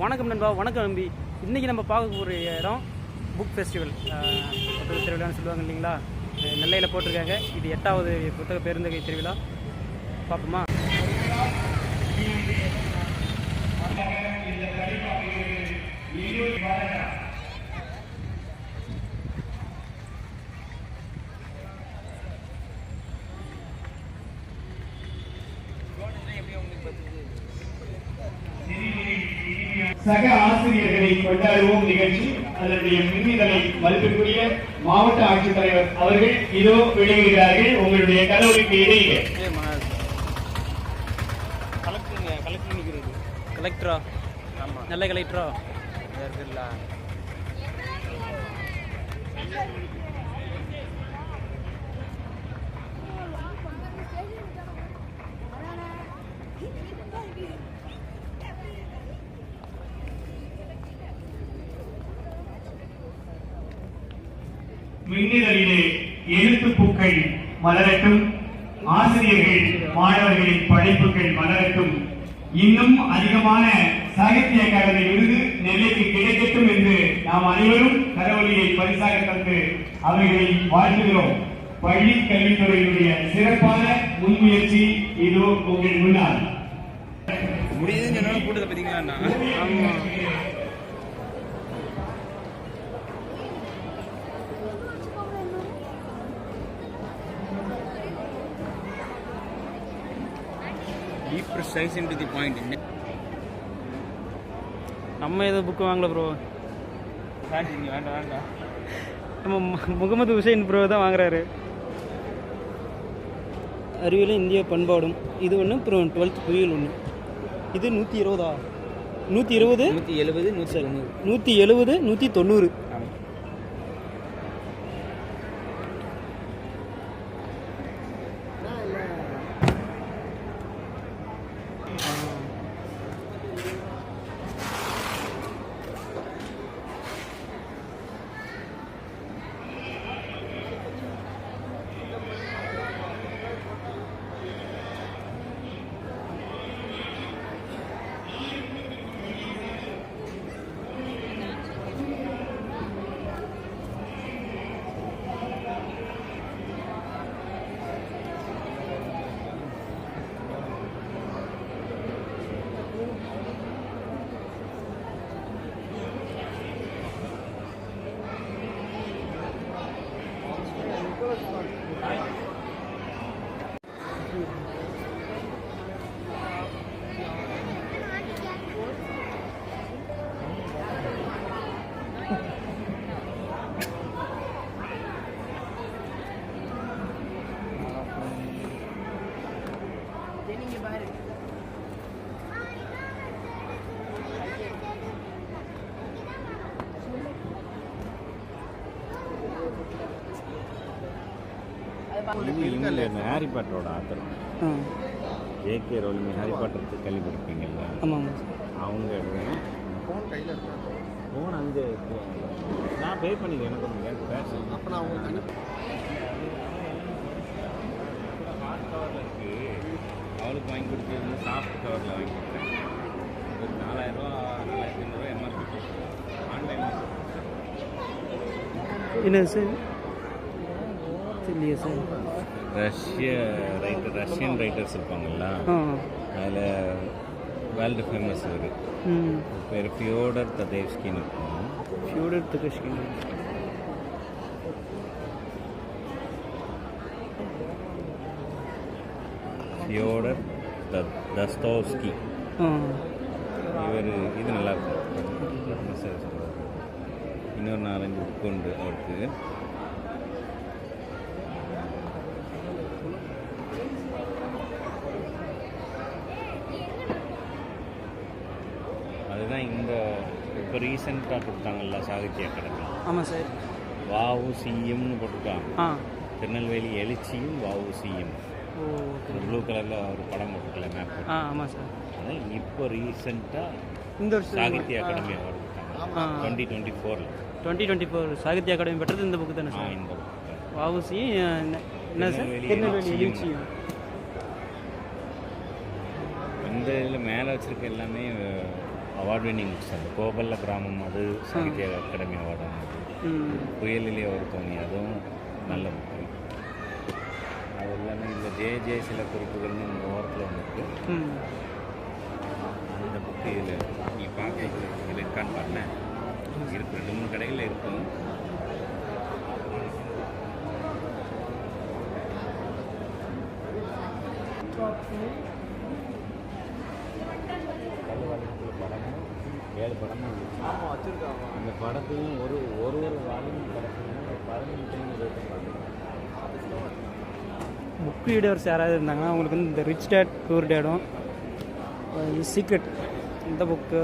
வணக்கம் நண்பா வணக்கம் நம்பி இன்றைக்கி நம்ம பார்க்க இடம் புக் ஃபெஸ்டிவல். புத்தக திருவிழான்னு சொல்லுவாங்க இல்லைங்களா? நெல்லையில் போட்டிருக்காங்க. இது எட்டாவது புத்தக பேருந்துகை திருவிழா. பார்ப்போமா? கொண்டாடுவோம் நிகழ்ச்சி அதனுடைய முன்னிதழை மதிப்பிற்குரிய மாவட்ட ஆட்சித்தலைவர் அவர்கள் இதோ வெளியிடுகிறார்கள் உங்களுடைய கடவுளுக்கு இடையே கலெக்டருங்க கலெக்டர் நிற்கிறது கலெக்டரா ஆமாம் நல்ல கலெக்டரா மின்னிதழிலே எழுத்து பூக்கள் மலரட்டும் ஆசிரியர்கள் மாணவர்களின் படைப்புகள் மலரட்டும். இன்னும் அதிகமான சாகித்ய அகாடமி விருது நெல்லைக்கு கிடைக்கட்டும் என்று நாம் அனைவரும் கடவுளியை பரிசாக தந்து அவர்களை வாழ்த்துகிறோம். பள்ளி கல்வித்துறையினுடைய சிறப்பான முன்முயற்சி இதோ உங்கள் முன்னால். முடியுதுன்னு சொன்னாலும் கூட்டத்தை பார்த்தீங்களா ஆமாம் deep precise into the point. நம்ம எதுவும் புக்கு வாங்கல ப்ரோ வேண்டாம் வேண்டாம் நம்ம முகமது ஹுசைன் ப்ரோ தான் வாங்குறாரு. அறிவியலும் இந்திய பண்பாடும் இது ஒன்று அப்புறம் டுவெல்த் புயல் ஒன்று இது நூற்றி இருபதா? நூற்றி இருபது? நூற்றி எழுபது நூற்றி தொண்ணூறு. நூற்றி எழுபது நூற்றி தொண்ணூறு. ஹாரி பாட்டரோட ஆத்தர். ஆ. ஜேகே ரோலிங் ஹாரி பாட்டர் கேள்விப்பட்டிருப்பீங்கல்ல ஆமாம் அவங்க ஃபோன் அங்கே இருக்கு. நான் பே பண்ணிக்கிறேன். எனக்கு ஒன்று எனக்கு பேச. அப்போ நான் உங்களுக்கு ஹார்ட் கவரில் இருக்கு. அவளுக்கு வாங்கி கொடுத்தது சாஃப்ட் கவரில் வாங்கி கொடுத்தேன். ஒரு நாலாயிரரூவா நாலாயிரத்தி ஐநூறுரூவா எம்ஆர்பி ஆன்லைனில் என்ன சார்? தெரியலையே சார். ரஷ்ய ரைட்டர் ரஷ்யன் ரைட்டர்ஸ் இருப்பாங்கல்ல அதில் வேர்ல்டு ஃபேமஸ் இவர். பேர் ஃபியோடர் ததேவ்ஸ்கின்னு இருக்கும் ஃபியூடர் துகஷ்கின் ஃபியோடர் த தஸ்தோஸ்கி இவர் இது நல்லா இருக்கும். இன்னொரு நாலஞ்சு புக் உண்டு அவருக்கு அதுதான் இந்த இப்போ ரீசெண்டாக கொடுத்தாங்கல்ல சாகித்ய அகாடமி. ஆமாம் சார். வாவு சிஎம்னு போட்டிருக்காங்க. ஆ. திருநெல்வேலி எழுச்சியும் வாவு சிஎம். ப்ளூ கலரில் ஒரு படம் போட்டிருக்கல மேப் ஆ ஆமாம் சார். அதான் இப்போ ரீசெண்டாக இந்த வருஷம் சாகித்ய அகாடமி அவார்டு கொடுத்தாங்க. டுவெண்ட்டி டுவெண்ட்டி ஃபோரில் twenty twenty four Sahitya Akademi பெற்றது இந்த புக்கு தானே சார்? இந்த தான். வாவுசி என்ன சார்? திருநெல்வேலி. எழுச்சியும். இந்த இதில் மேலே வச்சிருக்க எல்லாமே அவார்ட் வின்னிங் புக்ஸ் அந்த கோபல்ல கிராமம் அது சாகித்ய அகாடமி அவார்டு புயலிலே ஒரு தோணி அதுவும் நல்ல புக்கு அது எல்லாமே இந்த ஜே ஜே சில குறிப்புகள்னு இந்த ஓரத்தில் ம். அந்த புக்கு இதில் நீ பார்க்க இதில் இருக்கான்னு பாருங்க இருக்கு ரெண்டு மூணு கடைகளில் இருக்கும். கல்வாளத்தில் ஏழு படமும் இருந்துச்சு அந்த படத்தையும் ஒரு ஒரு ஒரு வால்யூம் படத்தையும் ஒரு பதினஞ்சு டைம் ரேட் புக் ரீடர்ஸ் யாராவது இருந்தாங்கன்னா அவங்களுக்கு வந்து இந்த ரிச் டேட் டூர் டேடும் சீக்ரெட் இந்த புக்கு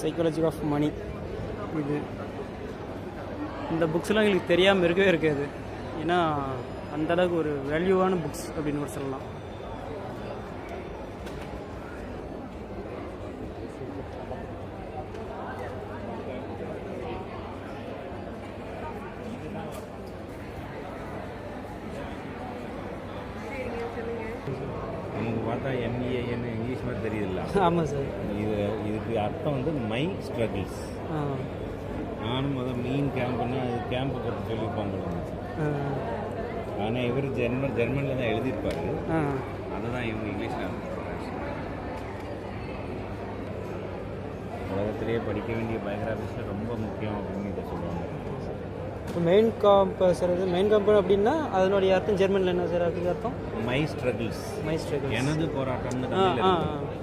சைக்காலஜி ஆஃப் மணி இது இந்த புக்ஸ்லாம் எங்களுக்கு தெரியாமல் இருக்கவே இருக்காது. ஏன்னா அந்த அளவுக்கு ஒரு வேல்யூவான புக்ஸ் அப்படின்னு கூட சொல்லலாம் நமக்கு பார்த்தா எம்இஏன்னு இங்கிலீஷ் மாதிரி தெரியுதுல்ல ஆமாம் சார். இது இதுக்கு அர்த்தம் வந்து மை ஸ்ட்ரகிள்ஸ் நானும் முதல் மீன் கேம்ப்னா அது கேம்பை பற்றி சொல்லியிருப்பாங்க ஆனால் இவர் ஜெர்மன் ஜெர்மனில் தான் எழுதியிருப்பாரு. அதை தான் இவங்க இங்கிலீஷில் உலகத்திலேயே படிக்க வேண்டிய பயோகிராஃபிஸில் ரொம்ப முக்கியம் அப்படின்னு இதை சொல்லுவாங்க. இப்போ மெயின் காம்ப் சார் இது மெயின் காம்ப் அப்படின்னா அதனுடைய அர்த்தம் ஜெர்மனில் என்ன சார் அதுக்கு அர்த்தம்? மை ஸ்ட்ரகிள்ஸ் மை ஸ்ட்ரகிள் எனது போராட்டம்னு ஆ தமிழ்ல ஆ இருக்கு.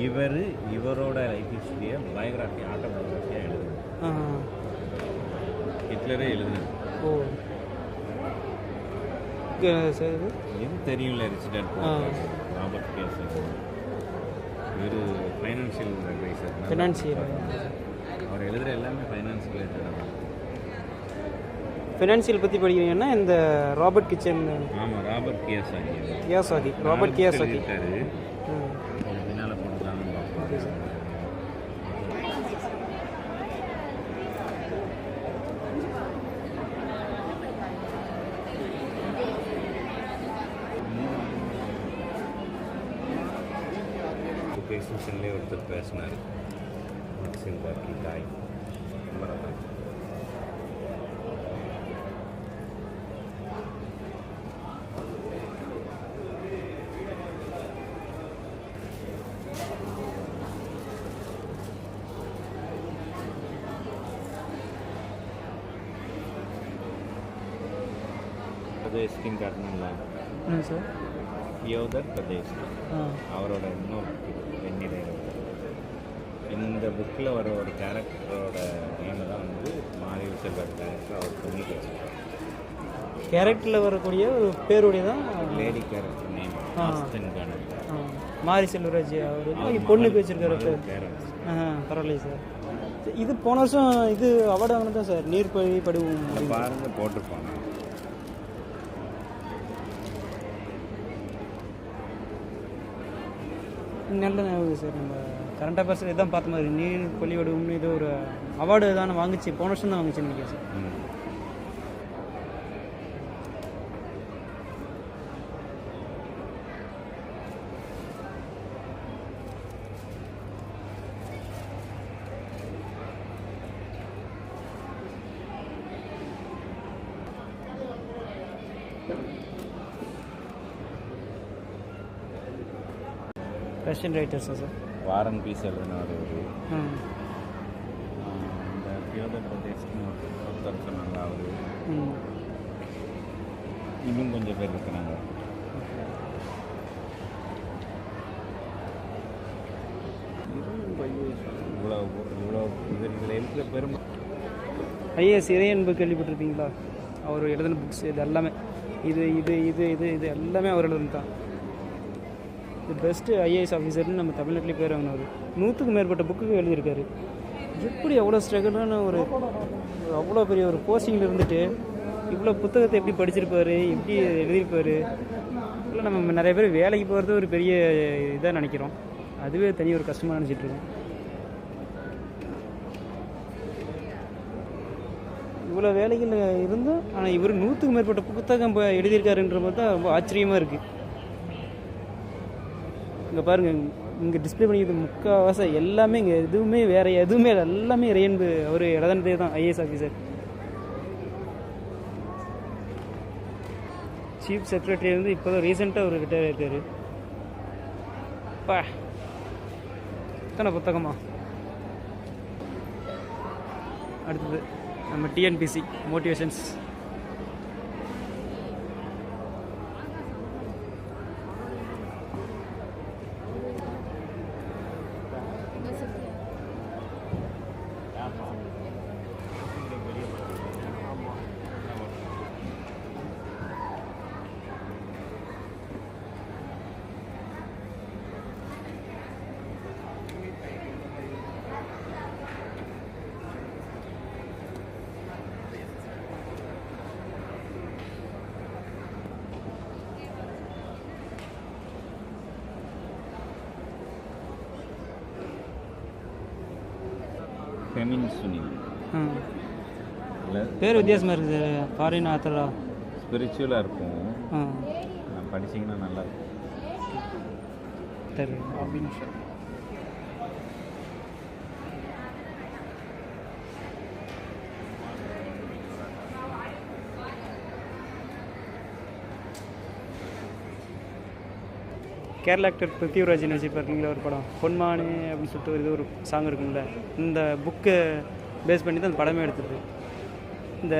இவர் இவரோட லைஃப் ஹிஸ்டரியை பயோகிராஃபி ஆட்டோபயோகிராஃபியாக எழுதுது ஆ. ஹிட்லரே எழுதுனது ஓ. சார் இது? தெரியும்ல ரிச்சிடட் ஆ. ராபர்ட் கேஸ் இவர் ஃபைனான்ஷியல் அட்வைசர் ஃபினான்சியல் அவர் எழுதுகிற எல்லாமே ஃபைனான்ஸ் ரிலேட்டடாக ஃபினான்சியல் பற்றி படிக்கிறீங்கன்னா இந்த ராபர்ட் கிச்சன். ஆமாம் Robert Kiyosaki. Kiyosaki Robert Kiyosaki. இருக்காரு ம் அது பின்னால் போட்டுக்கலாம்னு பார்ப்போம் ஓகே சார் புக் எக்ஸிபிஷன்லேயே ஒருத்தர் பேசினார். மேக்சிம் கார்கி தாய். ரொம்ப நல்லா இருக்கு. பிரதேஷ் கிங் காட்டணும்ல ம் சார் யோதர் பிரதேஷ் அவரோட இன்னொரு book இது, வெண்ணிலை இரவு. இந்த புக்கில் வர ஒரு கேரக்டரோட நேம் தான் வந்து மாரி செல்வர் கேரக்டர் அவர் பொண்ணு வச்சிருக்காரு கேரக்டரில் வரக்கூடிய ஒரு பேருடைய தான் லேடி கேரக்டர் நேம் ஆ. ஆஸ்டன் கார்டன் ஆ, மாரி செல்வராஜ் அவர். பொண்ணுக்கு வச்சிருக்காரு பேர் கேரக்டர் ஆ பரவாயில்லையே சார். இது போன வருஷம் இது அவார்டு வாங்கினது சார் நீர் பழி படுவோம் பாருங்க போட்டிருப்பாங்க. நல்ல ஞாபகம் சார் நம்ம கரண்ட் அஃபேர்ஸ் இதான் பார்த்த மாதிரி. நீர் பள்ளி வடுவோம்னு இது ஒரு அவார்டு தானே வாங்குச்சு. போன வருஷம் தான் வாங்குச்சுன்னு நினைக்கிறேன் சார். ரஷ்யன் ரைட்டர்ஸா சார். வாரன் பீஸ் எழுதினவர் ம் இந்த பியோதர் பிரதேஷ்னு ஒருத்தர் சொன்னாங்க அவர். இன்னும் கொஞ்சம் பேர் இருக்கிறாங்க. இவ்வளோ இவ்வளோ இதில் இருக்கிற பெரும் ஐஏஎஸ் இறையன்பு கேள்விப்பட்டிருப்பீங்களா? அவர் எழுதின புக்ஸ் இது எல்லாமே. இது இது இது இது இது எல்லாமே அவர் எழுதுனது தான். தி பெஸ்ட்டு ஐஏஎஸ் ஆஃபீஸர்னு நம்ம தமிழ்நாட்டிலே பேர் வாங்கினார் நூற்றுக்கும் மேற்பட்ட புக்கு எழுதியிருக்காரு. எப்படி அவ்வளோ ஸ்ட்ரகிளான ஒரு அவ்வளோ பெரிய ஒரு போஸ்டிங்கில் இருந்துட்டு இவ்வளோ புத்தகத்தை எப்படி படிச்சிருப்பார் எப்படி எழுதியிருப்பார் இல்லை நம்ம நிறைய பேர் வேலைக்கு போகிறது ஒரு பெரிய இதாக நினைக்கிறோம். அதுவே தனி ஒரு கஷ்டமாக நினச்சிட்ருக்கோம் இவ்வளோ வேலைகள் இருந்தும் ஆனால் இவர் நூற்றுக்கு மேற்பட்ட புத்தகம் எழுதியிருக்காருன்ற போது தான் ரொம்ப ஆச்சரியமாக இருக்குது இங்கே பாருங்கள் இங்கே டிஸ்ப்ளே பண்ணிக்கிறது முக்கால்வாசி எல்லாமே இங்கே எதுவுமே வேறு எதுவுமே இல்லை. எல்லாமே ரெயின்பு அவர் இடதனதே தான் ஐஏஎஸ் ஆஃபீஸர் சீஃப் செக்ரட்டரி வந்து இப்போ தான் ரீசெண்டாக அவர் ரிட்டையர் ஆகிட்டார் பா. இத்தனை புத்தகமா? அடுத்தது நம்ம டிஎன்பிசி மோட்டிவேஷன்ஸ் ஃபெமினிஸ்ட் இல்லை பேர் வித்தியாசமாக இருக்குது ஃபாரின் ஆத்தரா ஸ்பிரிச்சுவலாக இருக்கும் படிச்சீங்கன்னா நல்லா இருக்கும் சரி அப்படின்னு கேரளா ஆக்டர் பிருத்திவராஜன் வச்சுருப்பாருங்களா ஒரு படம். பொன்மானே அப்படின்னு சொல்லிட்டு ஒரு இது ஒரு சாங் இருக்குங்கள இந்த புக்கை பேஸ் பண்ணி தான் அந்த படமே எடுத்தது. இந்த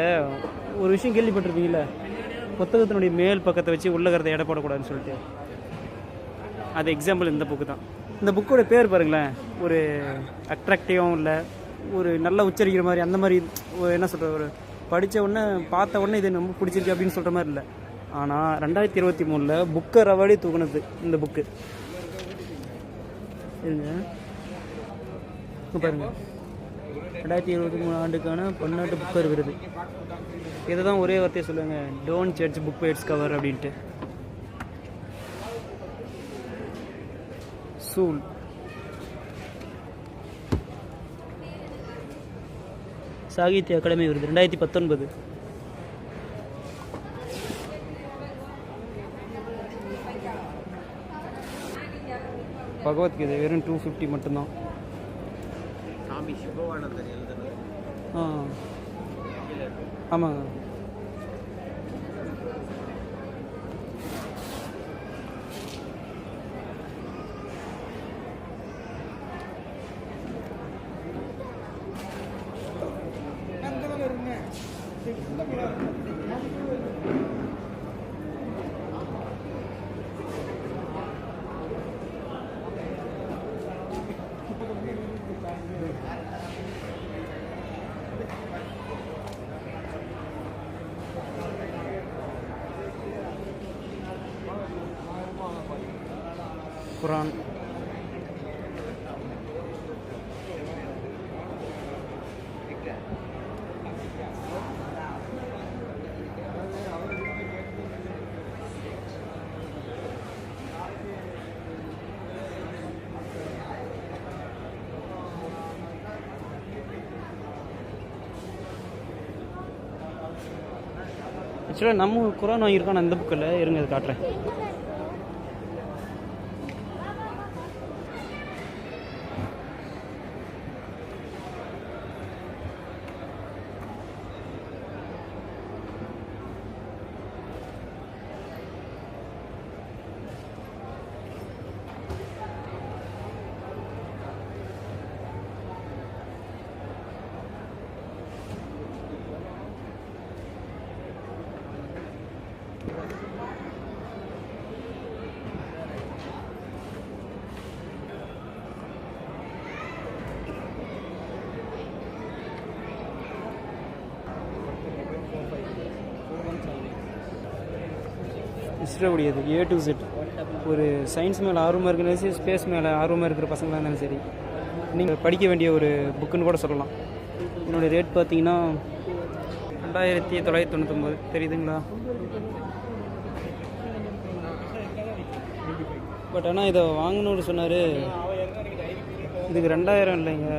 ஒரு விஷயம் கேள்விப்பட்டிருப்பீங்கள புத்தகத்தினுடைய மேல் பக்கத்தை வச்சு உள்ள கருத்தை எடை போடக்கூடாதுன்னு சொல்லிட்டு. அது எக்ஸாம்பிள் இந்த புக்கு தான். இந்த புக்கோட பேர் பாருங்களேன். ஒரு அட்ராக்டிவாகவும் இல்லை ஒரு நல்லா உச்சரிக்கிற மாதிரி அந்த மாதிரி என்ன சொல்கிறது ஒரு படித்த உடனே பார்த்த உடனே இது ரொம்ப பிடிச்சிருக்கு அப்படின்னு சொல்கிற மாதிரி இல்லை. ஆனால் ரெண்டாயிரத்தி இருபத்தி மூணில் புக்கை ரவாடி தூக்குனது இந்த புக்கு இருங்க பாருங்க. ரெண்டாயிரத்தி இருபத்தி மூணு ஆண்டுக்கான பன்னாட்டு புக்கர் விருது. இதை தான் ஒரே வார்த்தையை சொல்லுவாங்க don't judge book by its cover அப்படின்ட்டு. சூல் சாகித்ய அகாடமி விருது ரெண்டாயிரத்தி பத்தொன்பது. பகவத்கீதை வெறும் டூ ஃபிஃப்டி மட்டும்தான். சாமி எழுதுனது. ஆ. ஆமாங்க குரான் ஆக்சுவலாக நம்ம குரான் வாங்கியிருக்கோம் நான் இந்த புக்கில் இருங்க காட்டுறேன். இஸ்ரோவுடையது ஏ டு செட் ஒரு சயின்ஸ் மேலே ஆர்வமாக இருக்கிறது சரி ஸ்பேஸ் மேலே ஆர்வமாக இருக்கிற பசங்களாக இருந்தாலும் சரி. நீங்கள் படிக்க வேண்டிய ஒரு புக்குன்னு கூட சொல்லலாம். என்னோடய ரேட் பார்த்தீங்கன்னா ரெண்டாயிரத்தி தொள்ளாயிரத்தி தொண்ணூத்தொம்பது. தெரியுதுங்களா? பட் ஆனால் இதை வாங்கணும்னு சொன்னார். இதுக்கு ரெண்டாயிரம் இல்லைங்க.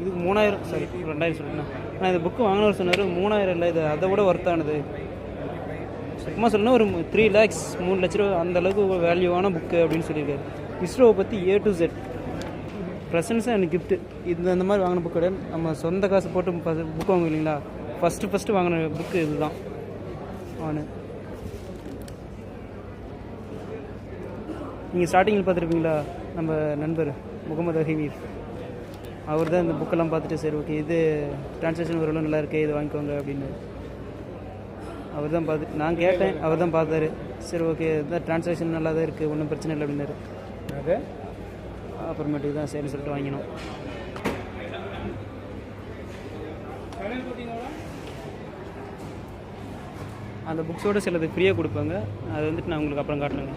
இதுக்கு மூணாயிரம் சாரி ரெண்டாயிரம் சொல்லிட்டேன் ஆனால் இந்த புக்கு வாங்கணும்னு சொன்னார் மூணாயிரம் இல்லை இது அதை விட ஒர்த்தானது சும்மா சொல்லணும் ஒரு த்ரீ லேக்ஸ் மூணு லட்ச ரூபா அந்த அளவுக்கு வேல்யூவான புக்கு அப்படின்னு சொல்லியிருக்காரு. இஸ்ரோவை பற்றி A to Z presence and gift இந்த அந்த மாதிரி வாங்கின புக்கு கிடையாது நம்ம சொந்த காசு போட்டு புக் வாங்குவோம் இல்லைங்களா? ஃபஸ்ட்டு ஃபஸ்ட்டு வாங்கின புக்கு இதுதான். அவனு நீங்கள் ஸ்டார்டிங்கில் பார்த்துருப்பீங்களா? நம்ம நண்பர் முகமது அஹிமீர் அவர் தான் இந்த புக்கெல்லாம் பார்த்துட்டு சரி ஓகே இது டிரான்ஸ்லேஷன் ஓரளவு நல்லா இருக்கு இது வாங்கிக்கோங்க அப்படின்னு. அவர் தான் பார்த்து நான் கேட்டேன் அவர் தான் பார்த்தாரு. சரி ஓகே இதுதான் ட்ரான்ஸ்லேஷன் நல்லா தான் இருக்குது ஒன்றும் பிரச்சனை இல்லை அப்படின்னாரு. அது அப்புறமேட்டுக்கு தான் சரின்னு சொல்லிட்டு வாங்கினோம். அந்த புக்ஸோட சிலது ஃப்ரீயாக கொடுப்பாங்க. அது வந்துட்டு நான் உங்களுக்கு அப்புறம் காட்டணுங்க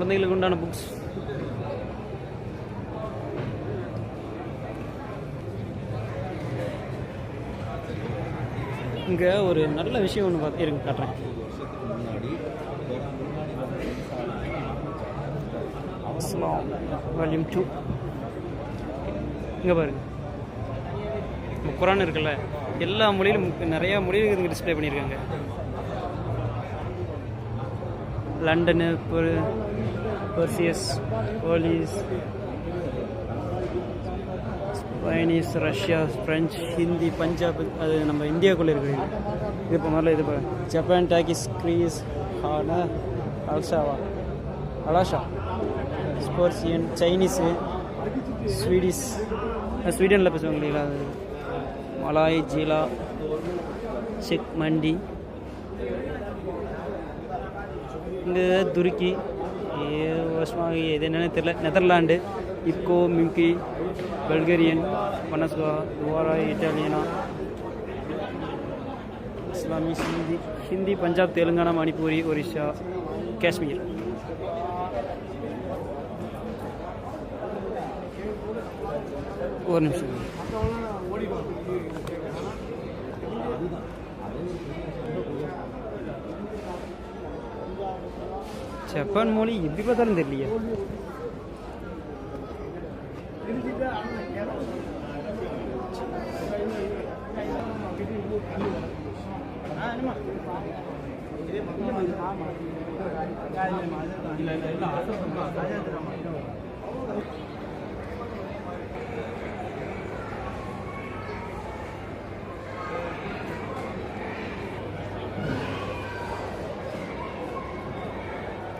குழந்தைகளுக்கு உண்டான புக்ஸ் இங்கே ஒரு நல்ல விஷயம் ஒன்று பார்த்து இருக்கு காட்டுறேன். வால்யூம் டூ இங்கே பாருங்க. குரான் இருக்குல்ல எல்லா மொழியிலும் நிறையா மொழியில் இதுங்க டிஸ்ப்ளே பண்ணியிருக்காங்க. லண்டனு பெர் Persian police ஸ்பைனிஸ் Russia French Hindi Punjab அது நம்ம இந்தியாவுக்குள்ளே இருக்கிறது இது இப்போ முதல்ல இது பாருங்க. ஜப்பான் டாக்கிஸ் க்ரீஸ் ஹானா அல்ஷாவா அலாஷா ஸ்போர்சியன் சைனீஸு ஸ்வீடிஷ் ஸ்வீடனில் பேசுவாங்க இல்லைங்களா? அது. மலாய் ஜீலா செக் மண்டி இங்கே துருக்கி வருஷமாக இது என்னென்னு தெரியல. நெதர்லாண்டு இக்கோ மிங்கி பல்கேரியன் பனஸ்கா துவாரா இட்டாலியனா இஸ்லாமி ஹிந்தி ஹிந்தி பஞ்சாப் தெலுங்கானா மணிப்பூரி ஒரிஷா காஷ்மீர். ஒரு நிமிஷம். ஜப்பான் மொழி எப்படி பார்த்தாலும் தெரியலையே.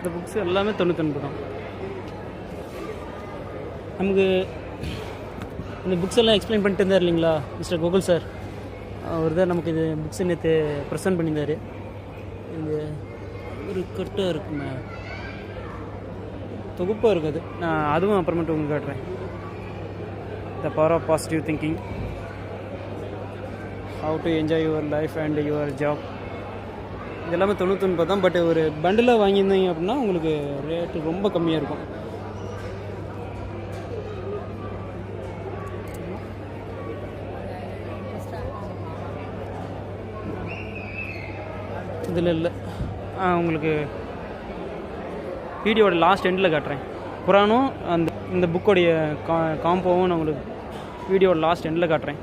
இந்த புக்ஸ் எல்லாமே தொண்ணூத்தொன்பது தான். நமக்கு இந்த புக்ஸ் எல்லாம் எக்ஸ்பிளைன் பண்ணிட்டு இருந்தார் இல்லைங்களா மிஸ்டர் கோகுல் சார் அவர் தான் நமக்கு இது புக்ஸ் நேற்று ப்ரெசென்ட் பண்ணியிருந்தார். இது ஒரு கட்டாக இருக்குமே. தொகுப்பாக இருக்குது நான் அதுவும் அப்புறமேட்டு உங்களுக்கு காட்டுறேன். The power of positive thinking how to enjoy your life and your job இது எல்லாமே தொண்ணூத்தொன்பது தான். பட் ஒரு பண்டிலாக வாங்கியிருந்தீங்க அப்படின்னா உங்களுக்கு ரேட்டு ரொம்ப கம்மியாக இருக்கும். இதில் இல்லை. ஆ உங்களுக்கு வீடியோட லாஸ்ட் எண்டில் காட்டுறேன். குரானும் அந்த இந்த புக்கோடைய கா காம்போவும் நான் உங்களுக்கு வீடியோட லாஸ்ட் எண்டில் காட்டுறேன்.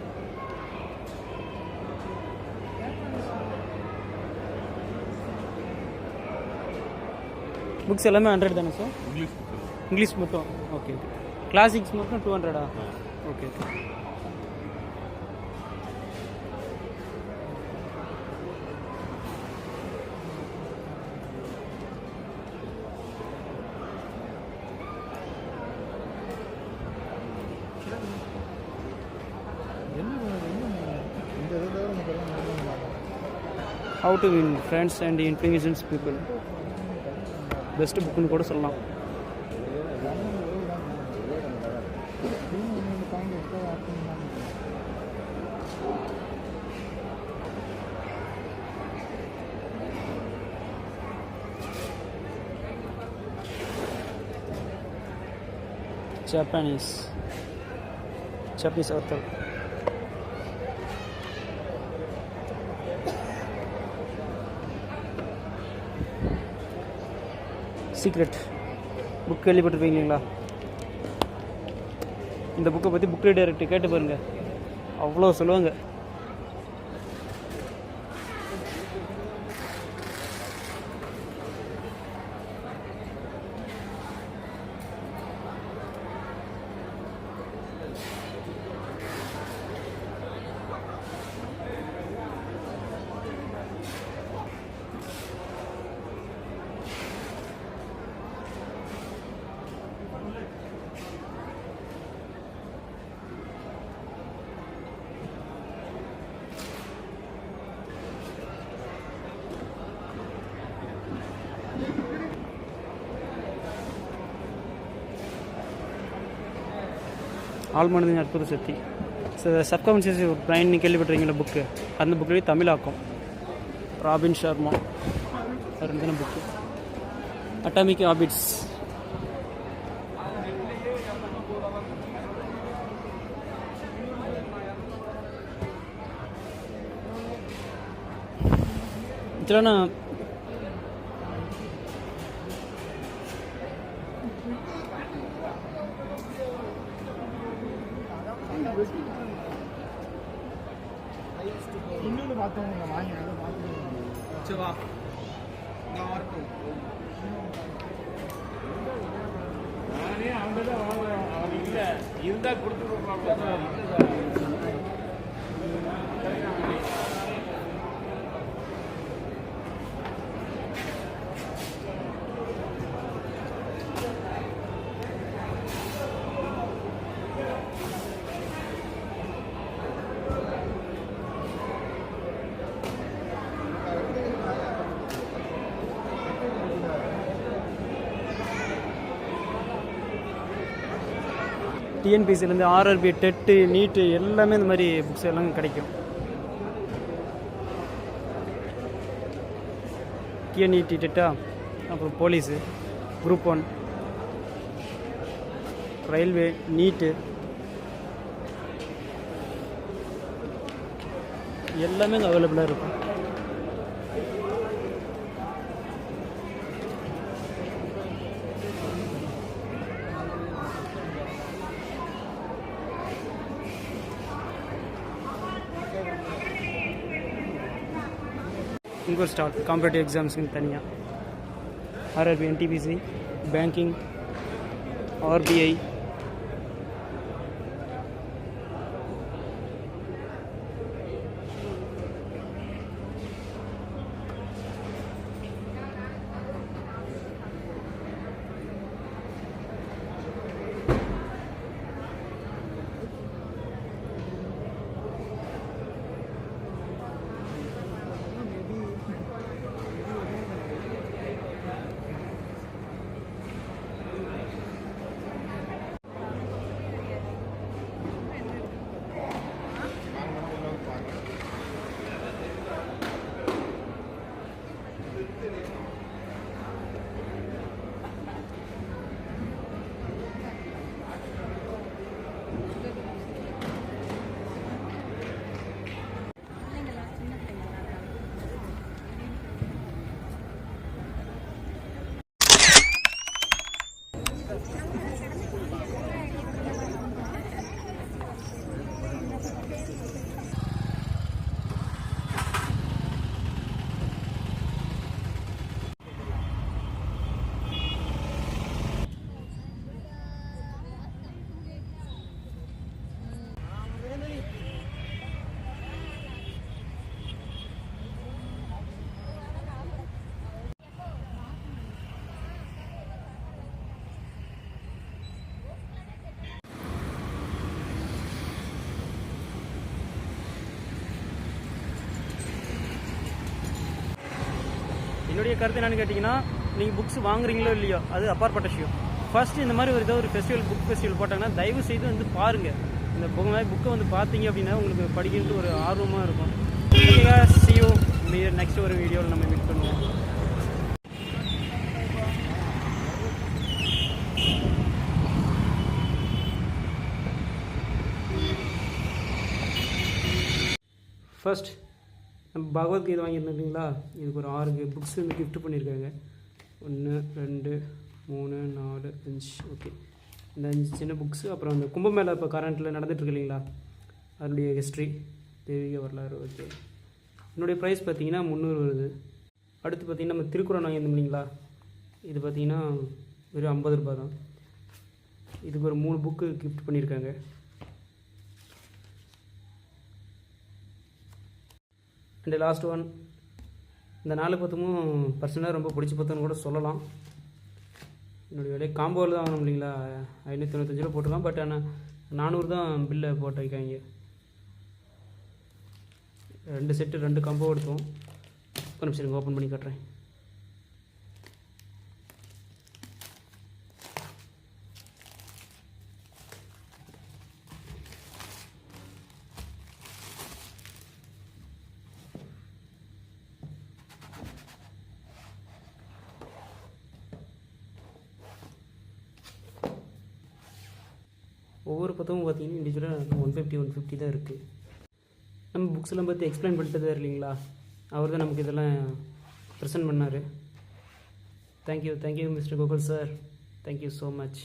புக்ஸ் எல்லாமே ஹண்ட்ரட் தானே சார் இங்கிலீஷ் இங்கிலீஷ் மட்டும். ஓகே ஓகே கிளாசிக்ஸ் மட்டும் two ஹண்ட்ரடா okay okay how to win friends and influence people best புக்குன்னு கூட சொல்லலாம் Japanese Japanese author secret book கேள்விப்பட்டிருப்பீங்களா இந்த புக்கை பற்றி புக் டைரக்டர் கேட்டு பாருங்கள் அவ்வளோ சொல்லுவாங்க. ஆழ்மனதின் அற்புத சக்தி சப்கான்சியஸ் பிரைன் கேள்விப்பட்டிருக்கீங்களா புக்கு அந்த புக்லேயே தமிழாக்கம் ராபின் சர்மா ரெண்டு புக்கு அட்டாமிக் ஹாபிட்ஸ் இதெல்லாம் நான் சரி வா நானே அவங்க தான் வாங்குறேன். அவங்க இல்லை இருந்தால் கொடுத்துருப்பாங்க டிஎன்பிசிலேருந்து ஆர்ஆர்பி டெட்டு நீட்டு எல்லாமே இந்த மாதிரி புக்ஸ் எல்லாம் கிடைக்கும். டிஎன்இடி டெட்டா அப்புறம் police group one railway NEET எல்லாமே இங்கே அவைலபிளாக இருக்கும். concourse stall, competitive exams in Tania, RRB, NTPC, banking, RBI, என்னுடைய கருத்து என்னன்னு கேட்டிங்கன்னா நீங்கள் புக்ஸ் வாங்குறீங்களோ இல்லையோ அது அப்பாற்பட்ட விஷயம். ஃபஸ்ட்டு இந்த மாதிரி ஒரு ஏதோ ஒரு ஃபெஸ்டிவல் புக் ஃபெஸ்டிவல் போட்டாங்கன்னா தயவு செய்து வந்து பாருங்கள் இந்த புக் மாதிரி புக்கை வந்து பார்த்தீங்க அப்படின்னா உங்களுக்கு படிக்கின்ட்டு ஒரு ஆர்வமாக இருக்கும். சிஓ நெக்ஸ்ட் ஒரு வீடியோவில் நம்ம மீட் பண்ணுவோம். ஃபஸ்ட் நம்ம பகவத்கீதை இல்லைங்களா? இதுக்கு ஒரு ஆறு புக்ஸ் வந்து கிஃப்ட் பண்ணியிருக்காங்க. ஒன்று ரெண்டு மூணு நாலு அஞ்சு. ஓகே இந்த அஞ்சு சின்ன புக்ஸு அப்புறம் அந்த கும்பமேளா இப்போ கரண்ட்டில் நடந்துகிட்ருக்கு இல்லைங்களா? அதனுடைய ஹிஸ்ட்ரி தெய்வீக வரலாறு ஓகே என்னுடைய ப்ரைஸ் பார்த்தீங்கன்னா முந்நூறு வருது. அடுத்து பார்த்தீங்கன்னா நம்ம திருக்குறள் வாங்கியிருந்தோம் இல்லைங்களா? இது பார்த்தீங்கன்னா வெறும் ஐம்பது ரூபாய் தான். இதுக்கு ஒரு மூணு புக்கு கிஃப்ட் பண்ணியிருக்காங்க. அண்ட் லாஸ்ட் ஒன் இந்த நாலு பத்துமும் பர்சனலாக ரொம்ப பிடிச்ச பத்துன்னு கூட சொல்லலாம். என்னுடைய விலை காம்போவில் தான் வாங்கணும் இல்லைங்களா? ஐநூற்றி தொண்ணூத்தஞ்சு ரூபா போட்டுருக்கான் பட் ஆனால் நானூறு தான் பில்லை போட்டு வைக்காங்க. ரெண்டு செட்டு ரெண்டு காம்போ எடுத்தோம். ஒரு நிமிஷம் ஓப்பன் பண்ணி காட்டுறேன் ஒவ்வொரு புத்தகமும் பார்த்தீங்கன்னா இண்டிவிஜுவலாக ஒன் ஃபிஃப்டி தான் இருக்குது நம்ம புக்ஸ்லாம் பார்த்து எக்ஸ்பிளைன் பண்ணிட்டு தான் இல்லைங்களா? அவர் தான் நமக்கு இதெல்லாம் ப்ரெசென்ட் பண்ணார். Thank you thank you mister Gokul sir thank you so much